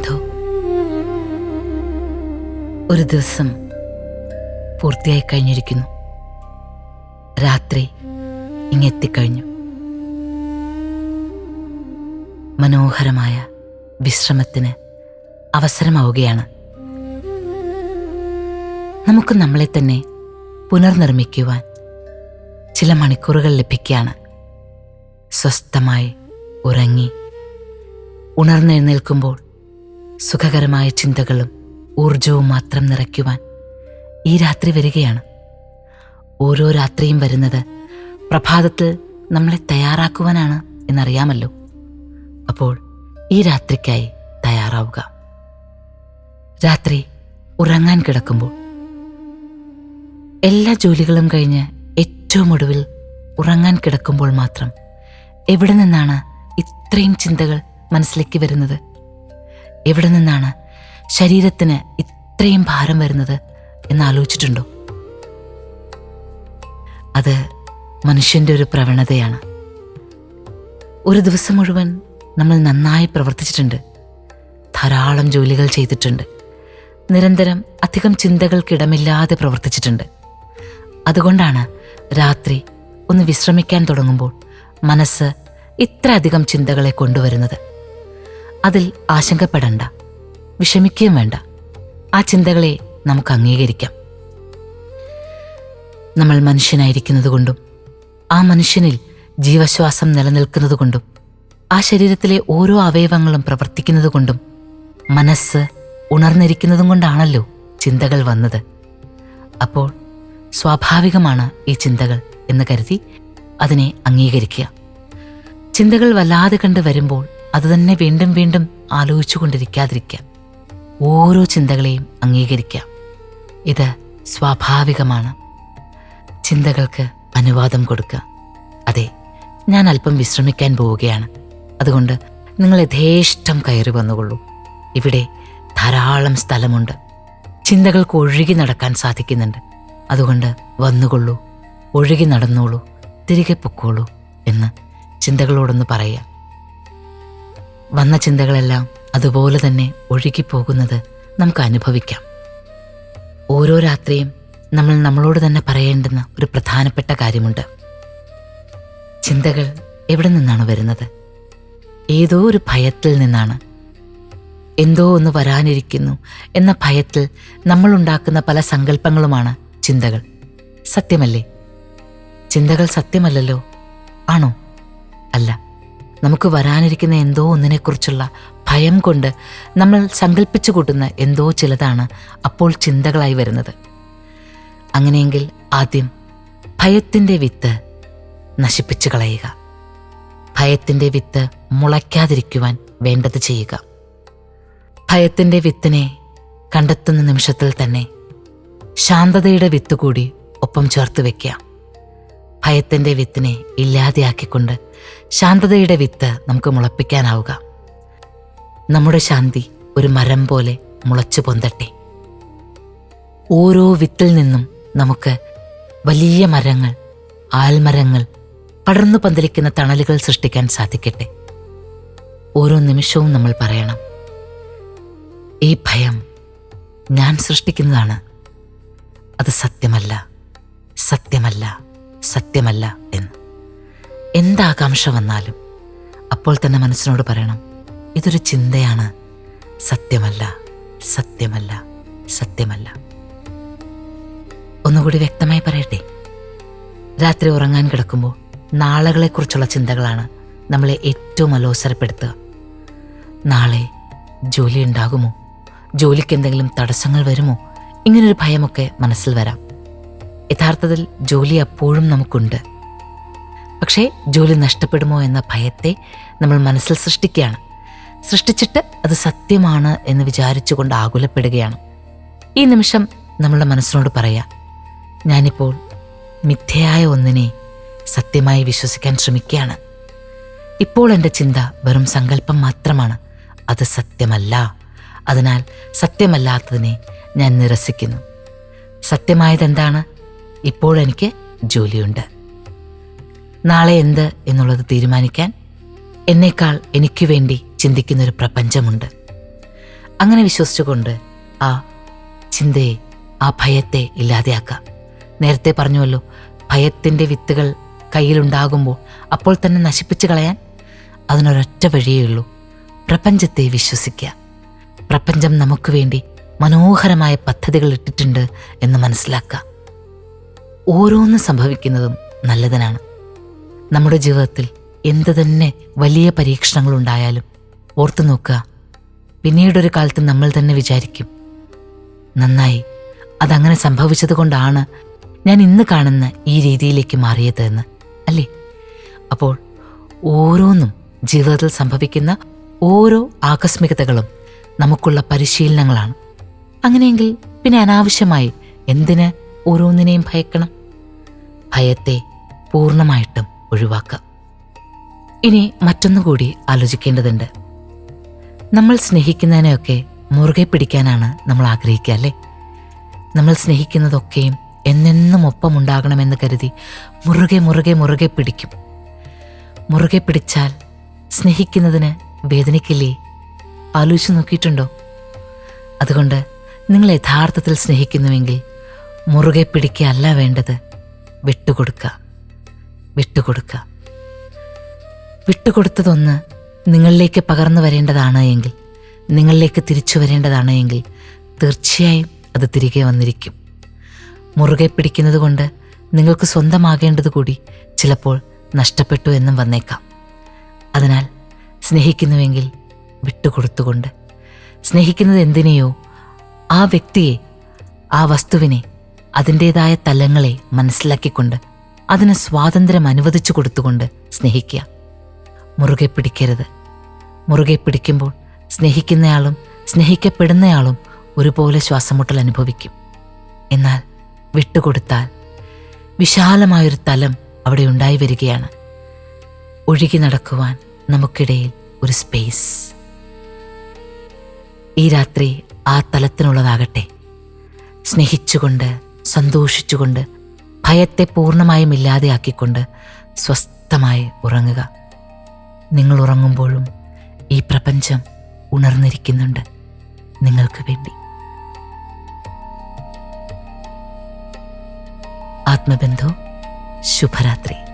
ആത്മബന്ധു ഒരു ദിവസം പൂർത്തിയായി കഴിഞ്ഞിരിക്കുന്നു. രാത്രി ഇങ്ങെത്തിക്കഴിഞ്ഞു മനോഹരമായ വിശ്രമത്തിന് അവസരമാവുകയാണ്. നമുക്ക് നമ്മളെ തന്നെ പുനർനിർമ്മിക്കുവാൻ ചില മണിക്കൂറുകൾ ലഭിക്കുകയാണ്. സ്വസ്ഥമായി ഉറങ്ങി ഉണർന്നെഴുന്നേൽക്കുമ്പോൾ സുഖകരമായ ചിന്തകളും ഊർജവും മാത്രം നിറയ്ക്കുവാൻ ഈ രാത്രി വരികയാണ്. ഓരോ രാത്രിയും വരുന്നത് പ്രഭാതത്തിൽ നമ്മളെ തയ്യാറാക്കുവാനാണ് എന്നറിയാമല്ലോ. അപ്പോൾ ഈ രാത്രിക്കായി തയ്യാറാവുക. രാത്രി ഉറങ്ങാൻ കിടക്കുമ്പോൾ എല്ലാ ജോലികളും കഴിഞ്ഞ് ഏറ്റവും ഒടുവിൽ ഉറങ്ങാൻ കിടക്കുമ്പോൾ മാത്രം എവിടെ നിന്നാണ് ഇത്രയും ചിന്തകൾ മനസ്സിലേക്ക് വരുന്നത്? എവിടെ നിന്നാണ് ശരീരത്തിന് ഇത്രയും ഭാരം വരുന്നത് എന്ന് ആലോചിച്ചിട്ടുണ്ടോ? അത് മനുഷ്യന്റെ ഒരു പ്രവണതയാണ്. ഒരു ദിവസം മുഴുവൻ നമ്മൾ നന്നായി പ്രവർത്തിച്ചിട്ടുണ്ട്. ധാരാളം ജോലികൾ ചെയ്തിട്ടുണ്ട്. നിരന്തരം അധികം ചിന്തകൾക്കിടമില്ലാതെ പ്രവർത്തിച്ചിട്ടുണ്ട്. അതുകൊണ്ടാണ് രാത്രി ഒന്ന് വിശ്രമിക്കാൻ തുടങ്ങുമ്പോൾ മനസ്സ് ഇത്ര അധികം ചിന്തകളെ കൊണ്ടുവരുന്നത്. അതിൽ ആശങ്കപ്പെടണ്ട. വിഷമിക്കുകയും വേണ്ട. ആ ചിന്തകളെ നമുക്ക് അംഗീകരിക്കാം. നമ്മൾ മനുഷ്യനായിരിക്കുന്നതുകൊണ്ടും ആ മനുഷ്യനിൽ ജീവശ്വാസം നിലനിൽക്കുന്നതുകൊണ്ടും ആ ശരീരത്തിലെ ഓരോ അവയവങ്ങളും പ്രവർത്തിക്കുന്നതുകൊണ്ടും മനസ്സ് ഉണർന്നിരിക്കുന്നതും കൊണ്ടാണല്ലോ ചിന്തകൾ വന്നത്. അപ്പോൾ സ്വാഭാവികമാണ് ഈ ചിന്തകൾ എന്ന് കരുതി അതിനെ അംഗീകരിക്കുക. ചിന്തകൾ വല്ലാതെ കണ്ട് വരുമ്പോൾ അത് തന്നെ വീണ്ടും വീണ്ടും ആലോചിച്ചുകൊണ്ടിരിക്കാതിരിക്കാം. ഓരോ ചിന്തകളെയും അംഗീകരിക്കാം. ഇത് സ്വാഭാവികമാണ്. ചിന്തകൾക്ക് അനുവാദം കൊടുക്കുക അതെ ഞാൻ അല്പം വിശ്രമിക്കാൻ പോവുകയാണ്. അതുകൊണ്ട് നിങ്ങൾ യഥേഷ്ടം കയറി വന്നുകൊള്ളൂ. ഇവിടെ ധാരാളം സ്ഥലമുണ്ട്. ചിന്തകൾക്ക് ഒഴുകി നടക്കാൻ സാധിക്കുന്നുണ്ട്. അതുകൊണ്ട് വന്നുകൊള്ളൂ ഒഴുകി നടന്നോളൂ തിരികെ പൊക്കോളൂ എന്ന് ചിന്തകളോടൊന്ന് പറയുക വന്ന ചിന്തകളെല്ലാം അതുപോലെ തന്നെ ഒഴുകിപ്പോകുന്നത് നമുക്ക് അനുഭവിക്കാം. ഓരോ രാത്രിയും നമ്മൾ നമ്മളോട് തന്നെ പറയേണ്ടുന്ന ഒരു പ്രധാനപ്പെട്ട കാര്യമുണ്ട്. ചിന്തകൾ എവിടെ നിന്നാണ് വരുന്നത്? ഏതോ ഒരു ഭയത്തിൽ നിന്നാണ്. എന്തോ ഒന്ന് വരാനിരിക്കുന്നു എന്ന ഭയത്തിൽ നമ്മൾ ഉണ്ടാക്കുന്ന പല സങ്കല്പങ്ങളുമാണ് ചിന്തകൾ. സത്യമല്ലേ? ചിന്തകൾ സത്യമല്ലല്ലോ? ആണോ? നമുക്ക് വരാനിരിക്കുന്ന എന്തോ ഒന്നിനെക്കുറിച്ചുള്ള ഭയം കൊണ്ട് നമ്മൾ സങ്കല്പിച്ചു കൂട്ടുന്ന എന്തോ ചിലതാണ് അപ്പോൾ ചിന്തകളായി വരുന്നത്. അങ്ങനെയെങ്കിൽ ആദ്യം ഭയത്തിന്റെ വിത്ത് നശിപ്പിച്ചു കളയുക. ഭയത്തിന്റെ വിത്ത് മുളയ്ക്കാതിരിക്കുവാൻ വേണ്ടത് ചെയ്യുക. ഭയത്തിന്റെ വിത്തിനെ കണ്ടെത്തുന്ന നിമിഷത്തിൽ തന്നെ ശാന്തതയുടെ വിത്ത് കൂടി ഒപ്പം ചേർത്ത് വെക്കുക. ഭയത്തിന്റെ വിത്തിനെ ഇല്ലാതെയാക്കിക്കൊണ്ട് ശാന്തതയുടെ വിത്ത് നമുക്ക് മുളപ്പിക്കാനാവുക. നമ്മുടെ ശാന്തി ഒരു മരം പോലെ മുളച്ചു പൊന്തട്ടെ. ഓരോ വിത്തിൽ നിന്നും നമുക്ക് വലിയ മരങ്ങൾ ആൽമരങ്ങൾ പടർന്നു പന്തലിക്കുന്ന തണലുകൾ സൃഷ്ടിക്കാൻ സാധിക്കട്ടെ. ഓരോ നിമിഷവും നമ്മൾ പറയണം ഈ ഭയം ഞാൻ സൃഷ്ടിക്കുന്നതാണ്. അത് സത്യമല്ല സത്യമല്ല. സത്യമല്ല എന്ന്. എന്താകാംക്ഷ വന്നാലും അപ്പോൾ തന്നെ മനസ്സിനോട് പറയണം ഇതൊരു ചിന്തയാണ്. സത്യമല്ല സത്യമല്ല സത്യമല്ല. ഒന്നുകൂടി വ്യക്തമായി പറയട്ടെ? രാത്രി ഉറങ്ങാൻ കിടക്കുമ്പോൾ നാളുകളെക്കുറിച്ചുള്ള ചിന്തകളാണ് നമ്മളെ ഏറ്റവും അലോസരപ്പെടുത്തുക. നാളെ ജോലി ഉണ്ടാകുമോ? ജോലിക്ക് എന്തെങ്കിലും തടസ്സങ്ങൾ വരുമോ? ഇങ്ങനൊരു ഭയമൊക്കെ മനസ്സിൽ വരാം. യഥാർത്ഥത്തിൽ ജോലി അപ്പോഴും നമുക്കുണ്ട്. പക്ഷേ ജോലി നഷ്ടപ്പെടുമോ എന്ന ഭയത്തെ നമ്മൾ മനസ്സിൽ സൃഷ്ടിക്കുകയാണ്. സൃഷ്ടിച്ചിട്ട് അത് സത്യമാണ് എന്ന് വിചാരിച്ചുകൊണ്ട് ആകുലപ്പെടുകയാണ്. ഈ നിമിഷം നമ്മളുടെ മനസ്സിനോട് പറയാം ഞാനിപ്പോൾ മിഥ്യയായ ഒന്നിനെ സത്യമായി വിശ്വസിക്കാൻ ശ്രമിക്കുകയാണ്. ഇപ്പോൾ എന്റെ ചിന്ത വെറും സങ്കല്പം മാത്രമാണ്. അത് സത്യമല്ല. അതിനാൽ സത്യമല്ലാത്തതിനെ ഞാൻ നിരസിക്കുന്നു. സത്യമായതെന്താണ്? ഇപ്പോൾ എനിക്ക് ജോലിയുണ്ട്. നാളെ എന്ത് എന്നുള്ളത് തീരുമാനിക്കാൻ എന്നേക്കാൾ എനിക്ക് വേണ്ടി ചിന്തിക്കുന്നൊരു പ്രപഞ്ചമുണ്ട്. അങ്ങനെ വിശ്വസിച്ചുകൊണ്ട് ആ ചിന്തയെ ആ ഭയത്തെ ഇല്ലാതെയാക്കാം. നേരത്തെ പറഞ്ഞുവല്ലോ ഭയത്തിന്റെ വിത്തുകൾ കയ്യിലുണ്ടാകുമ്പോൾ അപ്പോൾ തന്നെ നശിപ്പിച്ചു കളയാൻ അതിനൊരൊറ്റ വഴിയേ ഉള്ളൂ പ്രപഞ്ചത്തെ വിശ്വസിക്കുക. പ്രപഞ്ചം നമുക്ക് വേണ്ടി മനോഹരമായ പദ്ധതികൾ ഇട്ടിട്ടുണ്ട് എന്ന് മനസ്സിലാക്കുക ഓരോന്ന് സംഭവിക്കുന്നതും നല്ലതിനാണ്. നമ്മുടെ ജീവിതത്തിൽ എന്ത് തന്നെ വലിയ പരീക്ഷണങ്ങൾ ഉണ്ടായാലും ഓർത്തു നോക്കുക. പിന്നീടൊരു കാലത്ത് നമ്മൾ തന്നെ വിചാരിക്കും നന്നായി അതങ്ങനെ സംഭവിച്ചത് കൊണ്ടാണ് ഞാൻ ഇന്ന് കാണുന്ന ഈ രീതിയിലേക്ക് മാറിയത് എന്ന് അല്ലേ? അപ്പോൾ ഓരോന്നും ജീവിതത്തിൽ സംഭവിക്കുന്ന ഓരോ ആകസ്മികതകളും നമുക്കുള്ള പരിശീലനങ്ങളാണ്. അങ്ങനെയെങ്കിൽ പിന്നെ അനാവശ്യമായി എന്തിന് ഓരോന്നിനെയും ഭയക്കണം. ഭയത്തെ പൂർണമായിട്ടും ഒഴിവാക്കാം ഇനി മറ്റൊന്നുകൂടി ആലോചിക്കേണ്ടതുണ്ട്. നമ്മൾ സ്നേഹിക്കുന്നതിനെയൊക്കെ മുറുകെ പിടിക്കാനാണ് നമ്മൾ ആഗ്രഹിക്കുക അല്ലേ? നമ്മൾ സ്നേഹിക്കുന്നതൊക്കെയും എന്നെന്നും ഒപ്പമുണ്ടാകണമെന്ന് കരുതി മുറുകെ മുറുകെ മുറുകെ പിടിക്കും. മുറുകെ പിടിച്ചാൽ സ്നേഹിക്കുന്നതിന് വേദനിക്കില്ലേ ആലോചിച്ച് നോക്കിയിട്ടുണ്ടോ? അതുകൊണ്ട് നിങ്ങൾ യഥാർത്ഥത്തിൽ സ്നേഹിക്കുന്നുവെങ്കിൽ മുറുകെ പിടിക്കുകയല്ല വേണ്ടത്. വിട്ടുകൊടുക്കുക വിട്ടുകൊടുക്കുക വിട്ടുകൊടുത്തതൊന്ന് നിങ്ങളിലേക്ക് പകർന്നു വരേണ്ടതാണ് എങ്കിൽ നിങ്ങളിലേക്ക് തിരിച്ചു വരേണ്ടതാണ് എങ്കിൽ തീർച്ചയായും അത് തിരികെ വന്നിരിക്കും. മുറുകെ പിടിക്കുന്നത് കൊണ്ട് നിങ്ങൾക്ക് സ്വന്തമാകേണ്ടത് കൂടി ചിലപ്പോൾ നഷ്ടപ്പെട്ടു എന്നും വന്നേക്കാം. അതിനാൽ സ്നേഹിക്കുന്നുവെങ്കിൽ വിട്ടുകൊടുത്തുകൊണ്ട്. സ്നേഹിക്കുന്നത് എന്തിനെയോ ആ വ്യക്തിയെ ആ വസ്തുവിനെ അതിന്റെതായ തലങ്ങളെ മനസ്സിലാക്കിക്കൊണ്ട് അതിന് സ്വാതന്ത്ര്യം അനുവദിച്ചു കൊടുത്തുകൊണ്ട് സ്നേഹിക്കുക. മുറുകെ പിടിക്കരുത്. മുറുകെ പിടിക്കുമ്പോൾ സ്നേഹിക്കുന്നയാളും സ്നേഹിക്കപ്പെടുന്നയാളും ഒരുപോലെ ശ്വാസമുട്ടൽ അനുഭവിക്കും. എന്നാൽ വിട്ടുകൊടുത്താൽ വിശാലമായൊരു തലം അവിടെ ഉണ്ടായി വരികയാണ്. ഒഴുകി നടക്കുവാൻ നമുക്കിടയിൽ ഒരു സ്പേസ് ഈ രാത്രി ആ തലത്തിനുള്ളതാകട്ടെ. സ്നേഹിച്ചുകൊണ്ട് സന്തോഷിച്ചുകൊണ്ട് ഭയത്തെ പൂർണമായും ഇല്ലാതെയാക്കിക്കൊണ്ട് സ്വസ്ഥമായി ഉറങ്ങുക. നിങ്ങൾ ഉറങ്ങുമ്പോഴും ഈ പ്രപഞ്ചം ഉണർന്നിരിക്കുന്നുണ്ട്. നിങ്ങൾക്ക് വേണ്ടി. ആത്മബന്ധു ശുഭരാത്രി.